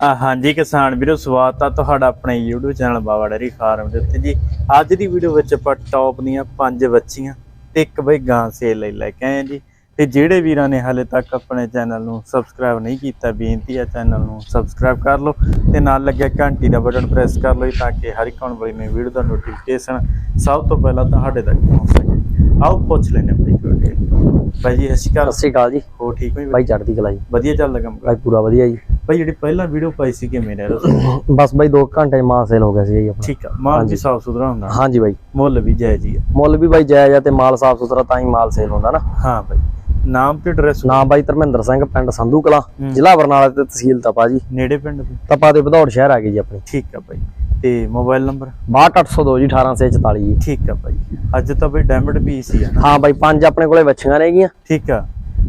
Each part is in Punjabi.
ਆ ਹਾਂਜੀ ਕਿਸਾਨ ਵੀਰੋ ਸਵਾਗਤ ਆ ਤੁਹਾਡਾ ਆਪਣੇ YouTube channel Bawa dairy farm ਦੇ ਉੱਤੇ ਜੀ। ਅੱਜ ਦੀ ਵੀਡੀਓ ਵਿੱਚ ਆਪਾਂ ਟੌਪ ਦੀਆਂ ਪੰਜ ਬੱਚੀਆਂ ਤੇ ਇੱਕ ਬਈ ਗਾਂ ਸੇਲ ਲਈ ਲੈ ਕੇ ਆਏ ਜੀ। ਤੇ ਜਿਹੜੇ ਵੀਰਾਂ ਨੇ ਹਾਲੇ ਤੱਕ ਆਪਣੇ ਚੈਨਲ ਨੂੰ ਸਬਸਕ੍ਰਾਈਬ ਨਹੀਂ ਕੀਤਾ ਬੇਨਤੀ ਹੈ ਚੈਨਲ ਨੂੰ ਸਬਸਕ੍ਰਾਈਬ ਕਰ ਲਓ ਤੇ ਨਾਲ ਲੱਗਿਆ ਘੰਟੀ ਦਾ ਬਟਨ ਪ੍ਰੈਸ ਕਰ ਲਓ ਤਾਂ ਕਿ ਹਰ ਇੱਕ ਆਉਣ ਵਾਲੀ ਨਵੀਂ ਵੀਡੀਓ ਦਾ ਨੋਟੀਫਿਕੇਸ਼ਨ ਸਭ ਤੋਂ ਪਹਿਲਾਂ ਤੁਹਾਡੇ ਤੱਕ ਪਹੁੰਚ ਸਕੇ। ਆਓ ਪੁੱਛ ਲੈਣੇ ਆਪਣੀ ਕੋਈ ਭਾਈ ਜੀ ਸਤਿ ਸ਼੍ਰੀ ਅਕਾਲ। ਸਤਿ ਸ੍ਰੀ ਅਕਾਲ ਜੀ। ਹੋ ਠੀਕ ਹੋ ਜੀ? ਬਾਈ ਚੜ੍ਹਦੀ ਕਲਾ ਜੀ। ਵਧੀਆ ਚੱਲਦਾ ਕੰਮ? ਬਾਈ ਪੂਰਾ ਵਧੀਆ ਜੀ। ਭਾਈ ਜਿਹੜੀ ਪਹਿਲਾਂ ਵੀਡੀਓ ਪਾਈ ਸੀ ਕਿਵੇਂ ਰਹਿ ਰਿਹਾ ਬਸ ਬਾਈ 2 ਘੰਟੇ ਮਾਲ ਸੇਲ ਹੋ ਗਿਆ ਸੀ ਜੀ ਆਪਣਾ। ਠੀਕ ਆ ਮਾਲ ਵੀ। ਸਾਫ਼ ਸੁਥਰਾ ਹੁੰਦਾ ਹਾਂਜੀ ਬਾਈ। ਮੁੱਲ ਵੀ ਜਾਇਜ਼ ਹੀ ਆ। ਮੁੱਲ ਵੀ ਬਾਈ ਜਾਇਜ਼ ਆ ਤੇ ਮਾਲ ਸਾਫ਼ ਸੁਥਰਾ ਤਾਂ ਹੀ ਮਾਲ ਸੇਲ ਹੁੰਦਾ ਨਾ। ਹਾਂ ਭਾਈ ਨਾਮ ਤੇ ਐਡਰੈਸ ਨਾਮ ਬਾਈ ਧਰਮਿੰਦਰ ਸਿੰਘ ਪਿੰਡ ਸੰਧੂ ਕਲਾ। ਜ਼ਿਲ੍ਹਾ ਬਰਨਾਲਾ ਤੇ ਤਹਿਸੀਲ ਤਪਾ ਜੀ। ਨੇੜੇ ਪਿੰਡ ਤਪਾ ਦੇ ਵਧੌੜ ਸ਼ਹਿਰ ਆ ਗਈ ਜੀ ਆਪਣੀ। ਠੀਕ ਆ ਭਾਈ ਤੇ ਮੋਬਾਈਲ ਨੰਬਰ 62802 ਜੀ 1844 ਜੀ। ਠੀਕ ਆ ਭਾਈ ਅੱਜ ਤਾਂ ਭਾਈ ਡਾਇਮੰਡ ਪੀਸ ਹੀ ਆ ਹਾਂ ਬਾਈ ਪੰਜ ਆਪਣੇ ਕੋਲੇ ਵੱਛੀਆਂ ਨੇਗੀਆਂ ਠੀਕ ਆ।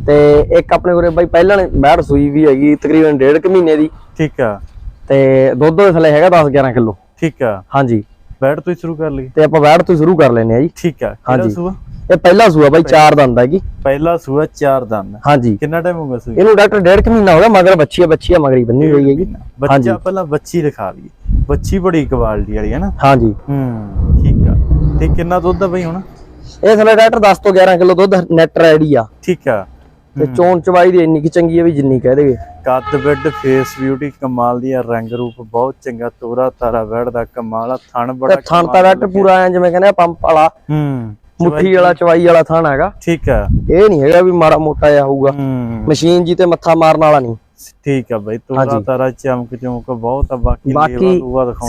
ਤੇ ਇੱਕ ਆਪਣੇ ਕੋਲੇ ਬਾਈ ਪਹਿਲਾਂ ਨੇ ਬੈੜ ਸੂਈ ਵੀ ਹੈਗੀ ਤਕਰੀਬਨ ਡੇਢ ਕੁ ਮਹੀਨੇ ਦੀ। ਠੀਕ ਆ। ਤੇ ਦੁੱਧ ਦੇ ਥੱਲੇ ਹੈਗਾ 10 11 ਕਿਲੋ। ਠੀਕ ਆ। ਹਾਂਜੀ। ਬੈਠ ਤੋਂ ਹੀ ਸ਼ੁਰੂ ਕਰ ਲਈ ਤੇ ਆਪਾਂ ਬੈੜ ਤੋਂ ਸ਼ੁਰੂ ਕਰ ਲੈਨੇ ਆ ਜੀ। ਠੀਕ ਆ। ਕਿਹੜਾ। ਸੂਆ? ਇਹ ਪਹਿਲਾ ਸੂਆ ਬਾਈ ਚਾਰ ਦੰਦ ਹੈਗੀ ਪਹਿਲਾ ਸੂਆ ਚਾਰ ਦੰਦ। ਹਾਂਜੀ। ਕਿੰਨਾ ਟਾਈਮ ਹੋ ਗਿਆ ਸੂਈ? ਇਹਨੂੰ ਡਾਕਟਰ ਡੇਢ ਕੁ ਮਹੀਨਾ ਹੋ ਗਿਆ ਮਗਰ ਬੱਚੀ ਆ ਬੱਚੀ ਆ ਮਗਰੀ ਬੰਨੀ ਹੋਈ ਹੈਗੀ। ਬੱਚਾ। ਪਹਿਲਾਂ ਬੱਚੀ ਦਿਖਾ ਲਈ ਬੱਚੀ ਬੜੀ ਕੁਆਲਿਟੀ ਵਾਲੀ ਹੈ ਨਾ। ਹਾਂਜੀ। ਹੂੰ ਠੀਕ ਆ। ਤੇ ਕਿੰਨਾ ਦੁੱਧ ਆ ਭਾਈ ਹੁਣ? ਇਹ ਥਲੇ ਡਾਕਟਰ 10 ਤੋਂ 11 ਕਿਲੋ ਦੁੱਧ ਨੈਟ ਰੈਡੀ ਆ। ਠੀਕ ਆ। ਤੇ ਚੋਣ ਚਵਾਈ ਦੀ ਇੰਨੀ ਕਿ ਚੰਗੀ ਆ ਵੀ ਜਿੰਨੀ ਕਹਿ ਦੇਵੇ ਕੱਦ ਬੈੱਡ ਫੇਸ ਬਿਊਟੀ ਕਮਾਲ ਦੀ ਆ ਰੰਗ ਰੂਪ ਬਹੁਤ ਚੰਗਾ ਤੋਰਾ ਤਾਰਾ ਬੈੜ ਦਾ ਕਮਾਲ ਆ ਥਣ ਬੜਾ ਤੇ ਥਣ ਤਾਂ ਡਾਕਟਰ ਪੂਰਾ ਐ ਜਿਵੇਂ ਕਹਿੰਦੇ ਆ ਪੰਪ ਵਾਲਾ। ਹੂੰ ਮੁੱਠੀ ਵਾਲਾ ਚਵਾਈ। ਵਾਲਾ ਥਣ ਹੈਗਾ। ਠੀਕ ਆ। ਇਹ ਨਹੀਂ ਹੈਗਾ ਵੀ ਮਾੜਾ ਮੋਟਾ ਜਿਹਾ ਹੋਊਗਾ। ਹੂੰ। ਮਸ਼ੀਨ ਜੀ ਤੇ ਮੱਥਾ ਮਾਰਨ ਵਾਲਾ ਨਹੀਂ। ਠੀਕ ਆ ਬਾਈ ਤੋਰਾ। ਤਾਰਾ ਚਮਕ ਚਮਕ ਬਹੁਤ ਆ ਬਾਕੀ ਬਾਕੀ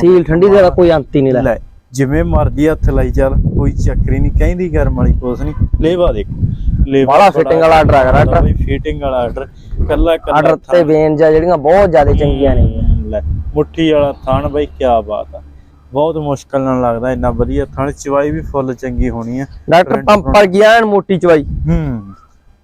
ਸੀਲ ਠੰਡੀ ਦਾ ਕੋਈ ਅੰਤ ਹੀ ਨਹੀਂ ਲੈ ਜਿਵੇਂ ਮਰਜ਼ੀ ਹੱਥ ਲਾਈ ਚੱਲ ਕੋਈ ਚੱਕਰੀ ਨਹੀਂ ਕਹਿੰਦੀ ਗਰਮ ਵਾਲੀ ਕੁਛ ਨਹੀਂ। ਲੇਵਾ ਦੇਖ। ਲੇਵਾ fitting ਵਾਲਾ order ਹੈਗਾ ਡਾਕਟਰ। ਬਾਈ ਫਿਟਿੰਗ ਵਾਲਾ ਆਰਡਰ ਕੱਲਾ ਕੱਲਾ ਆਰਡਰ ਤੇ ਵੇਨ ਜਾਂ ਜਿਹੜੀਆਂ ਬਹੁਤ ਜ਼ਿਆਦਾ ਚੰਗੀਆਂ ਨੇ। ਲੈ ਮੁੱਠੀ ਵਾਲਾ ਥਣ ਬਾਈ ਕੀ ਬਾਤ ਆ। ਬਹੁਤ ਮੁਸ਼ਕਲ ਨਾਲ ਲੱਗਦਾ ਇੰਨਾ ਵਧੀਆ ਥਣ ਚਵਾਈ ਵੀ ਫੁੱਲ ਚੰਗੀ ਹੋਣੀ ਆ। ਡਾਕਟਰ ਪੰਪ ਪਰ ਗਿਆ ਮੋਟੀ ਚਵਾਈ। ਹੂੰ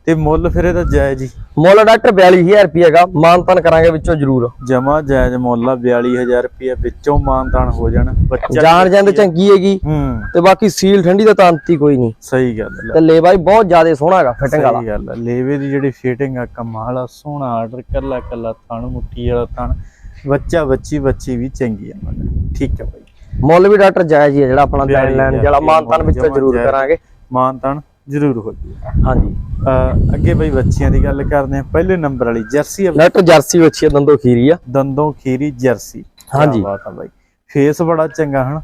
ਤੇ ਮੁੱਲ ਫਿਰ ਇਹਦਾ ਜਾਇਜ਼ ਹੀ। ਮੁੱਲ ਡਾਕਟਰ 42000 ਰੁਪਏ ਹੈਗਾ ਮਾਨਤਨ ਕਰਾਂਗੇ ਵਿੱਚੋਂ ਜ਼ਰੂਰ। ਜਮਾ ਜਾਇਜ਼ ਮੁੱਲ ਆ 42000 ਰੁਪਏ ਵਿੱਚੋਂ ਮਾਨਤਾਨ ਹੋ ਜਾਣਾ। ਬੱਚਾ ਜਾਨ ਜਾਂਦ ਚੰਗੀ ਹੈਗੀ ਤੇ ਬਾਕੀ ਸੀਲ ਠੰਡੀ ਦਾ ਤਾਂ ਅੰਤ ਹੀ ਕੋਈ ਨਹੀਂ। ਸਹੀ ਗੱਲ ਹੈ। ਤੇ ਲੇਵਾ ਵੀ ਬਹੁਤ ਜ਼ਿਆਦਾ ਸੋਹਣਾ ਹੈਗਾ ਫਿਟਿੰਗ ਵਾਲਾ। ਸਹੀ ਗੱਲ ਲੇਵੇ ਦੀ ਜਿਹੜੀ ਫਿਟਿੰਗ ਆ ਕਮਾਲ ਆ ਸੋਹਣਾ ਆਰਡਰ ਕੱਲਾ ਕੱਲਾ ਥਣ ਮੁੱਠੀ ਵਾਲਾ ਥਣ। ਬੱਚਾ ਬੱਚੀ ਬੱਚੀ ਵੀ ਚੰਗੀ ਆ ਠੀਕ ਆ ਬਾਈ। ਮੁੱਲ ਵੀ ਡਾਕਟਰ ਜਾਇਜ਼ ਹੀ ਹੈ ਜਿਹੜਾ ਆਪਣਾ ਹਜ਼ਾਰ ਜਿਹੜਾ ਮਾਨਤਨ ਵਿੱਚੋਂ ਜ਼ਰੂਰ। ਕਰਾਂਗੇ। ਮਾਨਤਾਨ ਜ਼ਰੂਰ ਹੋ ਜੂ। ਹਾਂਜੀ। ਅਹ ਅੱਗੇ ਬਈ ਬੱਚਿਆਂ ਦੀ ਗੱਲ ਕਰਦੇ ਆ ਪਹਿਲੇ ਨੰਬਰ ਵਾਲੀ ਜਰਸੀ ਆ ਡਾਕਟਰ ਜਰਸੀ ਵੱਛੀ ਆ, ਦੰਦੋ ਖੀਰੀ ਆ। ਦੰਦੋਂ ਖੀਰੀ ਜਰਸੀ। ਕਿਆ ਹਾਂਜੀ। ਬਾਤ ਆ ਬਾਈ। ਫੇਸ ਬੜਾ ਚੰਗਾ ਹਨ।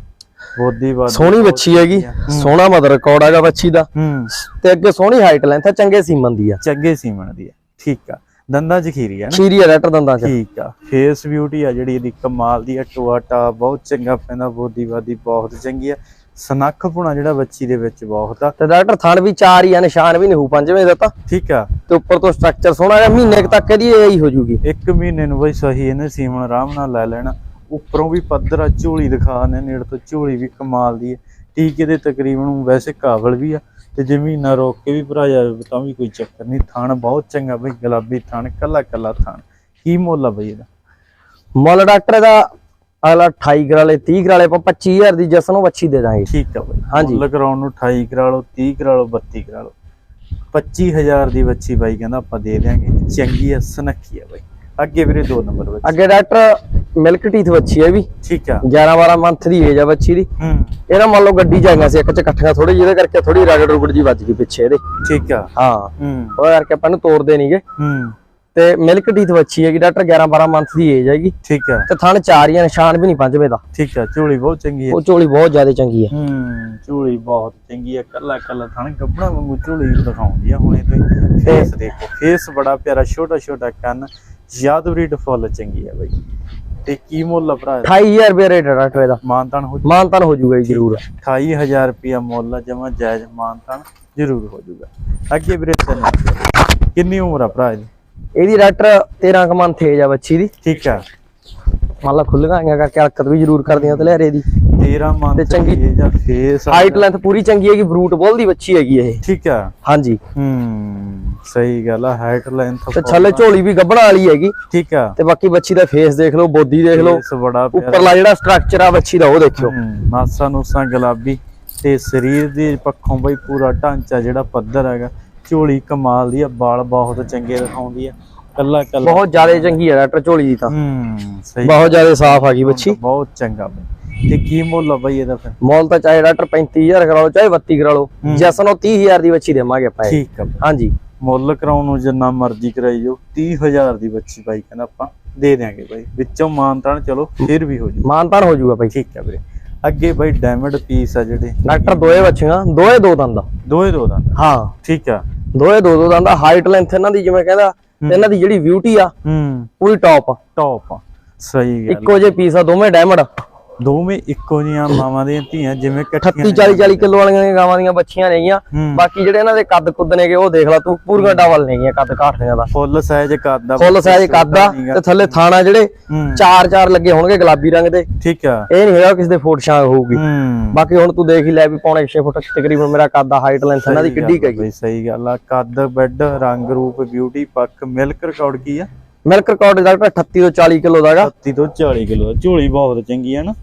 ਬੋਦੀ ਬਾਦ ਸੋਹਣੀ ਵੱਛੀ ਹੈਗੀ। ਸੋਹਣਾ ਮਦਰ ਰਿਕਾਰਡ ਹੈਗਾ ਵੱਛੀ ਦਾ। ਹੂੰ। ਤੇ ਅੱਗੇ ਸੋਹਣੀ ਹਾਈਟ ਲੈਂਥ ਆ ਚੰਗੇ ਸੀਮਨ ਦੀ ਆ। ਚੰਗੇ ਸੀਮਣ ਦੀ ਆ। ਠੀਕ ਆ। ਦੰਦਾਂ ਚ ਖੀਰੀ ਆ ਨਾ। ਖੀਰੀ ਆ ਡਾਕਟਰ ਦੰਦਾਂ ਚ। ਠੀਕ ਆ। ਫੇਸ ਬਿਊਟੀ ਆ ਜਿਹੜੀ ਇਹਦੀ। ਕਮਾਲ ਦੀ ਆ ਟੋਆਟਾ ਬਹੁਤ ਚੰਗਾ ਪੈਂਦਾ ਬੋਦੀ ਬਾਦੀ ਬਹੁਤ ਚੰਗੀ ਆ। ਸਨੱਖ ਪੁਣਾ ਜਿਹੜਾ ਬੱਚੀ ਦੇ ਵਿੱਚ ਬਹੁਤ ਆ। ਤੇ ਡਾਕਟਰ ਥਣ ਵੀ ਚਾਰ ਹੀ ਆ ਨਿਸ਼ਾਨ ਵੀ ਨਹੀਂ ਹੂ ਪੰਜਵੇਂ ਦਾ ਤਾਂ। ਠੀਕ ਆ। ਤੇ ਉੱਪਰ ਤੋਂ ਸਟਰਕਚਰ ਸੋਹਣਾ ਹੈਗਾ ਮਹੀਨੇ ਤੱਕ ਇਹਦੀ ਇਹ ਹੀ ਹੋ ਜੂਗੀ। ਇੱਕ ਮਹੀਨੇ ਨੂੰ ਬਈ ਸਹੀ ਇਹਨੇ ਸੀਮਣ ਆਰਾਮ ਨਾਲ ਲੈ ਲੈਣਾ। ਉੱਪਰੋਂ ਵੀ ਪੱਧਰ ਆ ਝੋਲੀ ਦਿਖਾ ਨੇ ਨੇੜ ਤੋਂ ਝੋਲੀ ਵੀ ਕਮਾਲ ਦੀ ਹੈ ਟੀਕੇ ਦੇ ਤਕਰੀਬਨ ਵੈਸੇ ਕਾਬਲ ਵੀ ਆ ਤੇ ਜੇ ਮਹੀਨਾ ਰੋਕ ਕੇ ਵੀ ਭਰਾ ਜਾਵੇ ਤਾਂ ਵੀ ਕੋਈ ਚੱਕਰ ਨਹੀਂ। ਥਣ ਬਹੁਤ ਚੰਗਾ ਬਈ ਗੁਲਾਬੀ ਥਣ ਕੱਲਾ ਕੱਲਾ ਥਣ। ਕੀ ਮੁੱਲ ਆ ਬਈ ਇਹਦਾ? ਮੁੱਲ ਡਾਕਟਰ ਦਾ ਅਗਲਾ 28 ਕਰਾਲੇ 30 ਕਰਾਲੇ ਆਪਾਂ 25000 ਦੀ ਜਸ ਨੂੰ ਵੱਛੀ ਦੇ ਦਾਂਗੇ। ਠੀਕ ਆ ਬਈ। ਹਾਂਜੀ। ਮੁੱਲ ਕਰਾਉਣ ਨੂੰ 28 ਕਰਾ ਲਓ 30 ਕਰਾ ਲਓ 32 ਕਰਾ ਲਓ। 25000 ਦੀ ਬੱਚੀ ਬਾਈ ਕਹਿੰਦਾ ਆਪਾਂ ਦੇ ਦਿਆਂਗੇ। ਚੰਗੀ ਆ ਸੁਨੱਖੀ ਆ ਬਾਈ। ਅੱਗੇ ਵੀਰੇ ਦੋ ਨੰਬਰ ਵਿੱਚ ਅੱਗੇ ਡਾਕਟਰ ਮਿਲਕ ਟੀਥ ਵੱਛੀ ਹੈ ਵੀ। ਠੀਕ ਆ। 11 12 ਮੰਥ ਦੀ ਏਜ ਆ ਬੱਚੀ ਦੀ। ਹੂੰ। ਇਹਦਾ ਮੰਨ ਲਓ ਗੱਡੀ ਚ ਆਈਆਂ ਸੀ ਇੱਕ ਚ ਇਕੱਠੀਆਂ ਥੋੜੀ ਜਿਹਦੇ ਕਰਕੇ ਥੋੜੀ ਰਗੜ ਰੁਗੜ ਜੀ ਵੱਜ ਗਈ ਪਿੱਛੇ ਇਹਦੇ। ਠੀਕ ਆ। ਹਾਂ। ਹੂੰ। ਉਹ ਕਰਕੇ ਆਪਾਂ ਨੂੰ ਤੋੜਦੇ ਨਹੀਂਗੇ ਹੂੰ। ਤੇ ਮਿਲਕ ਟੀਥ ਵੱਛੀ ਹੈਗੀ ਡਾਕਟਰ 11 12 ਮੰਥ ਦੀ ਏਜ ਹੈਗੀ। ਠੀਕ ਆ ਤੇ ਥਣ ਚਾਰ ਹੀ ਆ, ਨਿਸ਼ਾਨ ਵੀ ਨਹੀਂ ਪੰਜਵੇਂ ਦਾ। ਠੀਕ ਆ ਝੋਲੀ ਬਹੁਤ ਚੰਗੀ ਹੈ। ਉਹ ਝੋਲੀ ਬਹੁਤ ਜ਼ਿਆਦਾ ਚੰਗੀ ਹੈ। ਹੂੰ ਝੋਲੀ ਬਹੁਤ ਚੰਗੀ ਹੈ। ਕੱਲਾ ਕੱਲਾ ਥਣ ਗੱਬਣਾ ਵਾਂਗੂ ਝੋਲੀ ਦਿਖਾਉਂਦੀ ਆ ਹੁਣੇ ਤੇ। ਫੇਸ ਦੇਖੋ ਫੇਸ ਬੜਾ ਪਿਆਰਾ ਛੋਟਾ ਛੋਟਾ ਕੰਨ ਯਾਦਵਰੀ ਫੁੱਲ ਚੰਗੀ ਹੈ ਬਾਈ। ਤੇ ਕੀ ਮੁੱਲ ਆ ਭਰਾ 28000 ਰੁਪਏ ਰੇਟ ਹੈ ਡਾਕਟਰ ਇਹਦਾ। ਮਾਨਤਾਨ ਹੋ ਮਾਨਤਨ ਹੋ ਜਾਊਗਾ ਜੀ ਜ਼ਰੂਰ। 28000 ਰੁਪਿਆ ਮੁੱਲ ਜਮਾ ਜਾਇਜ਼ ਮਾਨਤਾਨ ਜ਼ਰੂਰ ਹੋ ਜਾਊਗਾ ਅੱਗੇ ਵੀਰੇ ਕਿੰਨੀ ਉਮਰ ਆ ਭਰਾ ਇਹਦੀ ਡਾਕਟਰ 13 ਕੁ ਮੰਥ ਏਜ ਆ ਬੱਚੀ ਦੀ। ਠੀਕ ਆ। ਮੰਨ ਲਾ ਖੁੱਲੀਆਂ ਆਈਆਂ ਕਰਕੇ ਹਰਕਤ ਵੀ ਜ਼ਰੂਰ ਕਰਦੀਆਂ ਤੇ ਲਹਿਰੇ ਦੀ। 13 ਮੰਥ ਤੇ ਚੰਗੀ- ਜਾਂ ਫੇਸ ਹਾਈਟ ਲੈਂਥ ਪੂਰੀ ਚੰਗੀ ਹੈਗੀ ਫਰੂਟ ਬੋਲ ਦੀ ਬੱਚੀ ਹੈਗੀ ਇਹ। ਠੀਕ ਆ। ਹਾਂਜੀ। ਹੂੰ ਸਹੀ ਗੱਲ ਆ ਹਾਈਟ ਲੈਂਥ ਤੇ ਛੱਲੇ ਝੋਲੀ ਵੀ ਗੱਬਣਾ ਵਾਲੀ ਹੈਗੀ। ਠੀਕ ਆ। ਤੇ ਬਾਕੀ ਬੱਚੀ ਦਾ ਫੇਸ ਦੇਖ ਲਓ ਬੋਦੀ ਦੇਖ ਲਓ। ਬੜਾ ਉੱਪਰਲਾ ਜਿਹੜਾ ਸਟਰਕਚਰ ਆ ਬੱਚੀ ਦਾ ਉਹ ਦੇਖਿਓ। ਨਾਸਾਂ ਨੂਸਾਂ ਗੁਲਾਬੀ। ਤੇ ਸਰੀਰ ਦੇ ਪੱਖੋਂ ਬਈ ਪੂਰਾ ਢਾਂਚਾ ਜਿਹੜਾ ਪੱਧਰ ਹੈਗਾ ਝੋਲੀ ਕਮਾਲ ਦੀ ਆ ਵਾਲ ਬਹੁਤ ਚੰਗੇ ਦਿਖਾਉਂਦੀ ਆ ਕੱਲਾ ਕੱਲਾ। ਬਹੁਤ ਜ਼ਿਆਦਾ ਚੰਗੀ ਹੈ ਡਾਕਟਰ ਝੋਲੀ ਦੀ ਤਾਂ। ਹੂੰ ਸਹੀ ਬਹੁਤ ਜ਼ਿਆਦਾ ਸਾਫ਼ ਆ ਗਈ ਬੱਚੀ। ਬਹੁਤ ਚੰਗਾ ਬਈ। ਤੇ ਕੀ ਮੁੱਲ ਆ ਬਈ ਇਹਦਾ ਫਿਰ? ਮੁੱਲ ਤਾਂ ਚਾਹੇ ਡਾਕਟਰ 35000 ਕਰਾ ਲਓ ਚਾਹੇ 32 ਕਰਾ ਲਓ ਜਸਨ ਉਹ 30000 ਦੀ ਬੱਚੀ ਦੇਵਾਂਗੇ ਆਪਾਂ। ਠੀਕ ਆ ਬਈ। ਹਾਂਜੀ। ਮੁੱਲ ਕਰਾਉਣ ਨੂੰ ਜਿੰਨਾ ਮਰਜ਼ੀ ਕਰਾਈ ਜਾਓ 30000 ਦੀ ਬੱਚੀ ਬਾਈ ਕਹਿੰਦਾ ਆਪਾਂ ਦੇ ਦਿਆਂਗੇ ਬਾਈ। ਵਿੱਚੋਂ ਮਾਨਤਾਨ ਚਲੋ ਫਿਰ ਵੀ ਹੋ ਜੂ। ਮਾਨਤਾਨ ਹੋ ਜਾਊਗਾ ਭਾਈ ਠੀਕ ਆ ਵੀਰੇ। ਅੱਗੇ ਬਾਈ ਡਾਇਮੰਡ ਪੀਸ ਆ ਜਿਹੜੇ। ਡਾਕਟਰ ਦੋਏ ਬੱਚੀਆਂ ਦੋਏ ਦੋ ਦੰਦ। ਦੋਏ ਦੋ ਦਾ ਹਾਂ। ਠੀਕ ਆ। ਦੋਏ ਦੋ ਦੋ ਦੰਦ ਹਾਈਟ ਲੈਂਥ ਇਹਨਾਂ ਦੀ ਜਿਵੇਂ ਕਹਿੰਦਾ ਇਹਨਾਂ ਦੀ ਜਿਹੜੀ ਬਿਊਟੀ ਆ ਹੂੰ। ਪੂਰੀ ਟੌਪ ਟੌਪ ਸਹੀ ਗੱਲ ਇੱਕੋ ਜੇ ਪੀਸ ਆ ਦੋਵੇਂ ਡਾਇਮੰਡ ਦੋਵੇਂ ਇੱਕੋ ਜੀਆਂ ਮਾਵਾਂ ਦੀਆਂ ਧੀਆਂ ਜਿਵੇਂ 38 ਇਕੱਠੀਆਂ 40 40 ਕਿਲੋ ਵਾਲੀਆਂ ਗਾਵਾਂ ਦੀਆਂ ਬੱਚੀਆਂ ਨੇਗੀਆਂ। ਬਾਕੀ ਜਿਹੜੇ ਇਹਨਾਂ ਦੇ ਕੱਦ ਕੁੱਦ ਨੇਗੇ ਉਹ ਦੇਖ ਲੈ ਤੂੰ ਪੂਰੀਆਂ ਡਬਲ ਨੇਗੀਆਂ ਕੱਦ ਕਾਠੀਆਂ ਦਾ। ਫੁੱਲ ਸਾਈਜ਼ ਕਰਦਾ ਫੁੱਲ ਸਾਈਜ਼ ਕੱਦ ਆ ਤੇ ਥੱਲੇ ਥਾਣਾ ਜਿਹੜੇ ਚਾਰ ਚਾਰ ਲੱਗੇ ਹੋਣਗੇ ਗੁਲਾਬੀ ਰੰਗ ਦੇ। ਠੀਕ ਆ। ਇਹ ਨਹੀਂ ਹੈਗਾ ਕਿਸੇ ਦੇ ਫੋਟ ਛਾਂ ਹੋਊਗੀ। ਬਾਕੀ ਹੁਣ ਤੂੰ ਦੇਖ ਹੀ ਲੈ ਵੀ ਪੌਣੇ 6 ਫੁੱਟ ਤਕਰੀਬਨ ਮੇਰਾ ਕੱਦ ਆ ਹਾਈਟ ਲੈਂਥ ਇਹਨਾਂ ਦੀ ਕਿੱਡੀ ਕੁ ਹੈਗੀ। ਬਈ ਸਹੀ ਗੱਲ ਆ। ਕੱਦ ਬੈੱਡ ਰੰਗ ਰੂਪ ਬਿਊਟੀ ਪੱਕ ਮਿਲਕ ਰਿਕਾਰਡ ਕੀ ਆ? ਮਿਲਕ ਰਿਕਾਰਡ ਡਾਕਟਰ 38 ਤੋਂ 40 ਕਿਲੋ ਦਾਗਾ। 30 ਤੋਂ 40 ਕਿਲੋ ਝੋਲੀ ਬਹੁਤ ਚੰਗੀ ਆ ਨਾ।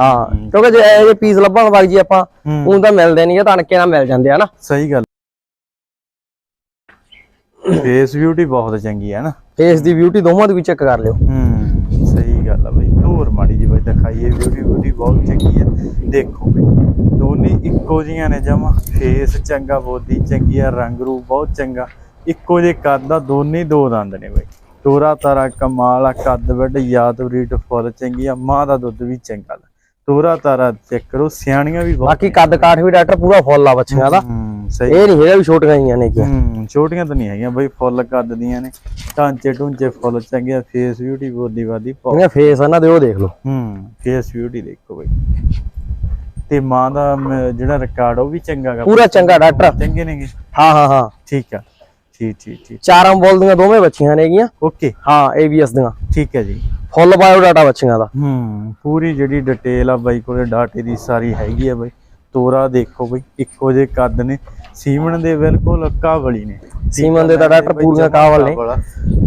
ਹਾਂ ਕਿਉਂਕਿ ਜੇ ਇਹ ਪੀਸ ਲੱਭਣ ਵਗ ਜੀ ਆਪਾਂ ਹੂੰ। ਉਹ ਤਾਂ ਮਿਲਦੇ ਨਹੀਂ ਆ ਤਣਕੇ ਨਾਲ ਮਿਲ ਜਾਂਦੇ ਆ ਨਾ। ਸਹੀ ਗੱਲ। ਫੇਸ ਬਿਊਟੀ ਬਹੁਤ ਚੰਗੀ ਆ ਨਾ। ਫੇਸ ਦੀ ਬਿਊਟੀ ਦੋਵਾਂ ਦੀ ਵੀ ਚੈੱਕ ਕਰ ਲਿਓ। ਹੂੰ ਸਹੀ ਗੱਲ ਆ ਬਈ। ਹੋਰ ਮਾੜੀ ਜੀ ਬਈ ਦਿਖਾਈਏ ਬਿਊਟੀ ਬਿਊਟੀ ਬਹੁਤ ਚੰਗੀ ਆ। ਦੇਖੋ ਬਈ ਦੋਨੇ ਇੱਕੋ ਜੀਆਂ ਨੇ ਜਮਾ। ਫੇਸ ਚੰਗਾ ਬੋਦੀ ਚੰਗੀ ਆ ਰੰਗ ਰੂਪ ਬਹੁਤ ਚੰਗਾ। ਇੱਕੋ ਜੇ ਕੱਦ ਆ ਦੋਨੇ ਹੀ ਦੋ ਦੰਦ ਨੇ ਬਈ। ਤੋਰਾ ਤਾਰਾ ਕਮਾਲ ਆ ਕੱਦ ਵੱਡ ਯਾਦ ਰੀਟ ਫੁੱਲ ਚੰਗੀ ਆ ਮਾਂ ਦਾ ਦੁੱਧ ਵੀ ਚੰਗਾ ਲਾ ਤੋਰਾ ਤਾਰਾ ਚੈੱਕ ਕਰੋ ਸਿਆਣੀਆਂ ਵੀ ਬਹੁਤ ਬਾਕੀ ਕੱਦ ਕਾਠ ਵੀ ਡਾਕਟਰ ਪੂਰਾ ਫੁੱਲ ਆ ਬੱਚਿਆਂ ਦਾ। ਸਹੀ। ਇਹ ਨਹੀਂ ਹੈਗਾ ਵੀ ਛੋਟੀਆਂ ਹੀ ਨੇ ਕਿ। ਹੂੰ ਛੋਟੀਆਂ ਤਾਂ ਨਹੀਂ ਹੈਗੀਆਂ ਬਈ ਫੁੱਲ ਕੱਦ ਦੀਆਂ ਨੇ। ਢਾਂਚੇ ਢੂੰਚੇ ਫੁੱਲ ਚੰਗੇ ਆ ਫੇਸ ਬਿਊਟੀ ਬੋਦੀ ਬਾਦੀ ਬਹੁਤ। ਇਹਨਾਂ ਫੇਸ ਇਹਨਾਂ ਦੇ ਉਹ ਦੇਖ ਲਓ। ਹੂੰ ਫੇਸ ਬਿਊਟੀ ਦੇਖੋ ਬਈ। ਤੇ ਮਾਂ ਦਾ ਜਿਹੜਾ ਰਿਕਾਰਡ ਉਹ ਵੀ ਚੰਗਾ ਗਾ। ਪੂਰਾ ਚੰਗਾ ਡਾਕਟਰ। ਚੰਗੇ ਨੇਗੇ। ਹਾਂ ਹਾਂ ਹਾਂ। ਠੀਕ ਆ। ਠੀਕ ਠੀਕ ਠੀਕ। ਚਾਰਾਂ ਬੋਲ ਦੀਆਂ ਦੋਵੇਂ ਬੱਚੀਆਂ ਨੇਗੀਆਂ ਓਕੇ। ਹਾਂ ਏਬੀਐਸ ਦੀਆਂ। ਠੀਕ ਹੈ ਜੀ। ਫੁੱਲ ਬਾਇਓ ਡਾਟਾ ਬੱਚੀਆਂ ਦਾ। ਹੂੰ ਪੂਰੀ ਜਿਹੜੀ ਡਿਟੇਲ ਆ ਬਾਈ ਕੋਲੇ ਡਾਟੇ ਦੀ ਸਾਰੀ ਹੈਗੀ ਆ ਬਾਈ। ਤੋਰਾ ਦੇਖੋ ਬਈ ਇੱਕੋ ਜੇ ਕੱਦ ਨੇ। ਸੀਮਨ ਦੇ ਬਿਲਕੁਲ ਕਾਵਲੀ ਨੇ। ਸੀਮਨ ਦੇ ਤਾਂ ਡਾਕਟਰ ਪੂਰੀਆਂ ਕਾਵਲ ਨੇ।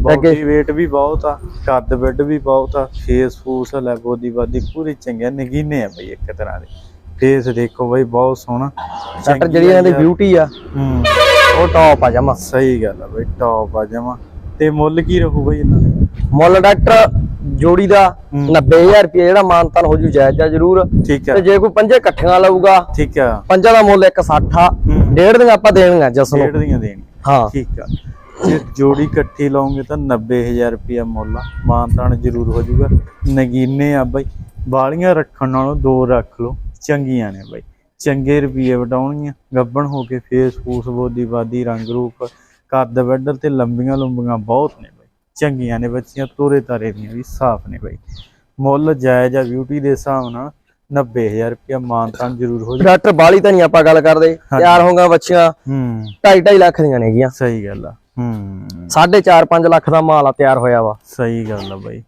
ਬਾਡੀ weight ਵੀ ਬਹੁਤ ਆ ਕੱਦ ਬਿੱਡ ਵੀ ਬਹੁਤ ਆ ਫੇਸ ਫੂਸ ਲੈ ਬੋਦੀ ਬਾਦੀ ਪੂਰੀ ਚੰਗੇ ਨਗੀਨੇ ਆ ਬਈ ਇੱਕ ਤਰ੍ਹਾਂ ਦੇ। ਫੇਸ ਦੇਖੋ ਬਈ ਬਹੁਤ ਸੋਹਣਾ। ਡਾਕਟਰ ਜਿਹੜੀ ਇਹਨਾਂ ਦੀ ਬਿਊਟੀ ਆ। ਹੂੰ। ਉਹ ਟੌਪ ਆ ਜਮਾ। ਸਹੀ ਗੱਲ ਆ ਬਈ ਟੌਪ ਆ ਜਮਾ। ਤੇ ਮੁੱਲ ਕੀ ਰਹੂ ਬਈ ਇਹਨਾਂ ਦਾ? ਮੁੱਲ ਡਾਕਟਰ ਜੋੜੀ ਦਾ ਹੂੰ। 90000 ਰੁਪਏ ਜਿਹੜਾ ਮਾਨਤਨ ਹੋ ਜੂ ਜਾਇਜ਼ ਆ ਜ਼ਰੂਰ। ਠੀਕ ਆ। ਤੇ ਜੇ ਕੋਈ ਪੰਜੇ ਇਕੱਠੀਆਂ ਲਊਗਾ ਠੀਕ ਆ। ਪੰਜਾਂ ਦਾ ਮੁੱਲ 160 ਆ। ਹੂੰ। ਡੇਢ ਦੀਆਂ ਆਪਾਂ ਦੇਣੀਆਂ ਜਸ ਨੂੰ। ਡੇਢ ਦੀਆਂ ਦੇਣੀਆਂ। ਹਾਂ। ਠੀਕ ਆ। ਜੇ ਜੋੜੀ ਇਕੱਠੀ ਲਾਉਂਗੇ ਤਾਂ 90000 ਰੁਪਿਆ ਮੁੱਲ ਆ। ਮਾਨਤਾਨ ਜ਼ਰੂਰ ਹੋ ਜਾਊਗਾ ਨਗੀਨੇ ਆ ਬਈ। ਬਾਲੀਆਂ ਰੱਖਣ ਨਾਲੋਂ ਦੋ ਰੱਖ ਲਓ। ਚੰਗੀਆਂ ਨੇ ਬਈ। ਚੰਗੇ ਰੁਪਏ ਵਟਾਉਣਗੀਆਂ। ਗੱਬਣ ਹੋ ਕੇ ਫੇਸ ਫੂਸ ਬੋਦੀ ਬਾਦੀ ਰੰਗ ਰੂਪ ਕੱਦ ਵੱਡਲ ਤੇ ਲੰਬੀਆਂ ਲੰਬੀਆਂ ਬਹੁਤ ਨੇ ਬਈ। ਚੰਗੀਆਂ ਨੇ ਬੱਚੀਆਂ ਤੋਰੇ ਤਾਰੇ ਦੀਆਂ ਵੀ ਸਾਫ਼ ਨੇ ਬਈ। ਮੁੱਲ ਜਾਇਜ਼ ਆ ਬਿਊਟੀ ਦੇ ਹਿਸਾਬ ਨਾਲ 90000 ਰੁਪਿਆ ਮਾਨਤਾਨ ਜ਼ਰੂਰ ਹੋ ਜਾਊ। ਡਾਕਟਰ ਬਾਲੀ ਤਾਂ ਨਹੀਂ ਆਪਾਂ ਗੱਲ ਕਰਦੇ। ਤਿਆਰ ਹੋਗਾ ਬੱਚੀਆਂ। ਹੂੰ। 2.5 2.5 ਲੱਖ ਦੀਆਂ ਨੇਗੀਆਂ ਸਹੀ ਗੱਲ ਆ। ਹੂੰ। 4.5 5 ਲੱਖ ਦਾ ਮਾਲ ਆ ਤਿਆਰ ਹੋਇਆ ਵਾ। ਸਹੀ ਗੱਲ ਆ ਬਾਈ।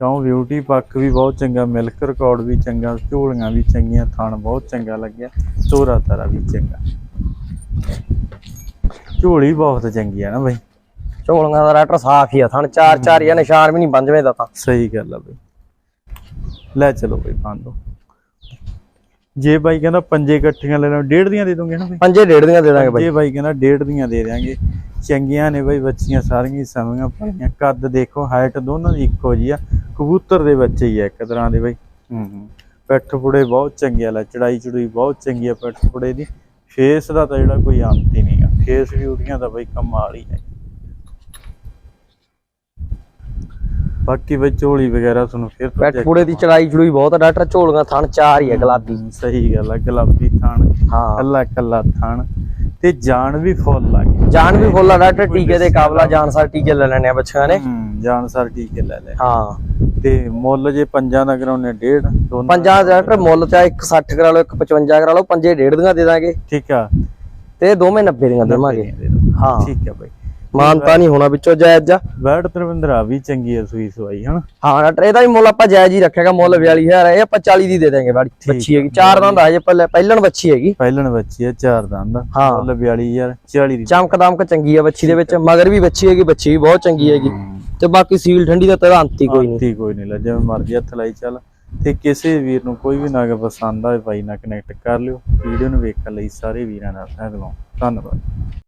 ਕਿਉਂ? ਬਿਊਟੀ ਪੱਕ ਵੀ ਬਹੁਤ ਚੰਗਾ ਮਿਲਕ ਰਿਕਾਰਡ ਵੀ ਚੰਗਾ ਝੋਲੀਆਂ ਵੀ ਚੰਗੀਆਂ ਥਣ ਬਹੁਤ ਚੰਗਾ ਲੱਗਿਆ ਤੋਰਾ ਤਾਰਾ ਵੀ ਚੰਗਾ। ਝੋਲੀ ਬਹੁਤ ਚੰਗੀ ਆ ਨਾ ਬਾਈ। ਝੋਲੀਆਂ ਦਾ ਡਾਕਟਰ ਸਾਫ਼ ਹੀ ਆ ਥਣ ਚਾਰ ਚਾਰ ਜਾਂ ਨਿਸ਼ਾਨ ਵੀ ਨਹੀਂ ਬੰਜਵੇਂ ਦਾ ਤਾਂ। ਸਹੀ ਗੱਲ ਆ ਬਾਈ। ਲੈ ਚਲੋ ਬਾਈ ਪਾਂਦੋ ਜੇ ਬਾਈ ਕਹਿੰਦਾ ਪੰਜੇ ਇਕੱਠੀਆਂ ਲੈ ਲਓ ਡੇਢ ਦੀਆਂ ਦੇ ਦੋਗੇ ਨਾ ਬਾਈ? ਪੰਜੇ ਡੇਢ ਦੀਆਂ ਦੇ ਦਾਂਗੇ ਬਾਈ। ਜੇ ਬਾਈ ਕਹਿੰਦਾ ਡੇਢ ਦੀਆਂ ਦੇ ਦਿਆਂਗੇ। ਚੰਗੀਆਂ ਨੇ ਬਾਈ ਬੱਚੀਆਂ ਸਾਰੀਆਂ ਸਮੀਆਂ ਪਈਆਂ ਕੱਦ ਦੇਖੋ ਹਾਈਟ ਦੋਨਾਂ ਦੀ ਇੱਕੋ ਜੀ ਆ। ਕਬੂਤਰ ਦੇ ਬੱਚੇ ਹੀ ਆ ਇੱਕ ਤਰ੍ਹਾਂ ਦੇ ਬਾਈ। ਹੂੰ ਹੂੰ। ਪਿੱਠ ਪੁੜੇ ਬਹੁਤ ਚੰਗੇ ਆ ਲੈ ਚੜਾਈ ਚੜੂਈ ਬਹੁਤ ਚੰਗੀ ਆ ਪਿੱਠ ਪੁੜੇ ਦੀ। ਫੇਸ ਦਾ ਤਾਂ ਜਿਹੜਾ ਕੋਈ ਅੰਤ ਹੀ ਨਹੀਂਗਾ ਫੇਸ ਬਿਊਟੀਆਂ ਦਾ ਬਾਈ ਕਮਾਲ ਹੀ ਹੈ। ਬਾਕੀ ਬਈ ਝੋਲੀ ਵਗੈਰਾ ਤੁਹਾਨੂੰ ਫਿਰ ਤੋਂ ਬੈਠ check- ਪੂੜੇ ਦੀ ਚੜਾਈ ਚੜੂਈ ਬਹੁਤ ਆ ਡਾਕਟਰ ਝੋਲੀਆਂ ਥਣ ਚਾਰ ਹੀ ਆ ਗੁਲਾਬੀ। ਸਹੀ ਗੱਲ ਆ ਗੁਲਾਬੀ ਥਾਣ ਹਾਂ। ਕੱਲਾ ਕੱਲਾ ਥਾਣ। ਤੇ ਜਾਨ ਵੀ ਫੁੱਲ ਲੱਗ ਗਈ ਜਾਨ ਵੀ ਫੁੱਲ ਆ ਡਾਕਟਰ ਟੀਕੇ ਦੇ ਕਾਬਲਾ ਜਾਨ ਸਾਰ ਟੀਕੇ ਲੈ ਲੈਣੇ ਆ ਬੱਚਿਆਂ ਨੇ। ਹੂੰ ਜਾਨ ਸਰ ਟੀਕੇ ਲੈ ਲੈ। ਹਾਂ। ਤੇ ਮੁੱਲ ਜੇ ਪੰਜਾਂ ਦਾ ਕਰਾਉਨੇ ਡੇਢ ਦੋਨਾਂ ਪੰਜਾਂ ਦਾ ਡਾਕਟਰ ਮੁੱਲ ਚਾਹੇ 160 ਕਰਾ ਲਓ 155 ਕਰਾ ਲਓ ਪੰਜੇ ਡੇਢ ਦੀਆਂ ਦੇ ਦਾਂਗੇ। ਠੀਕ ਆ। ਤੇ ਦੋਵੇਂ 90 ਦੀਆਂ ਦੇਵਾਂਗੇ। ਹਾਂ। ਠੀਕ ਆ ਬਾਈ। ਮਾਨਤਾ ਨਹੀਂ ਹੋਣਾ ਵਿੱਚੋਂ ਜਾਇਜ਼ ਜਾ ਵੈਟ ਤਰਵਿੰਦਰਾ ਵੀ ਚੰਗੀ ਆ ਸੂਈ ਸਵਾਈ ਹਨਾ? ਹਾਂ ਡਾਕਟਰ ਇਹਦਾ ਵੀ ਮੁੱਲ ਆਪਾਂ ਜਾਇਜ਼ ਹੀ ਰੱਖੇਗਾ ਮੁੱਲ 42000 ਇਹ ਆਪਾਂ 40 ਦੀ ਦੇ ਦਾਂਗੇ ਬਾੜੀ ਬੱਚੀ ਹੈਗੀ। ਚਾਰ ਦੰਦ ਆ ਜੇ ਪਹਿਲੇ ਪਹਿਲਣ ਬੱਚੀ ਹੈਗੀ। ਪਹਿਲਣ ਬੱਚੀ ਆ ਚਾਰ ਦੰਦ ਹਾਂ। ਮੁੱਲ 42000 40 ਦੀ। ਚਮਕ ਦਮਕ ਚੰਗੀ ਆ ਬੱਚੀ ਦੇ ਵਿੱਚ। ਮਗਰ ਵੀ ਬੱਚੀ ਹੈਗੀ ਬੱਚੀ ਵੀ ਬਹੁਤ ਚੰਗੀ ਹੈਗੀ। ਹੂੰ। ਤੇ ਬਾਕੀ ਸੀਲ ਠੰਡੀ ਦਾ ਤਾਂ ਅੰਤ ਕੋਈ ਨਹੀਂ। ਆਂਤੀ ਕੋਈ ਨਹੀਂ ਲੈ, ਜਿਵੇਂ ਮਰਜ਼ੀ ਹੱਥ ਲਾਈ ਚੱਲ। ਤੇ ਕਿਸੇ ਵੀਰ ਨੂੰ ਕੋਈ ਵੀ ਨਾਗ ਪਸੰਦ ਆਵੇ, ਭਾਈ ਨਾਲ ਕਨੈਕਟ ਕਰ ਲਿਓ। ਵੀਡੀਓ ਨੂੰ ਵੇਖਣ ਲਈ ਸਾਰੇ ਵੀਰਾਂ ਦਾ ਧੰਨਵਾਦ ਧੰਨਵਾਦ।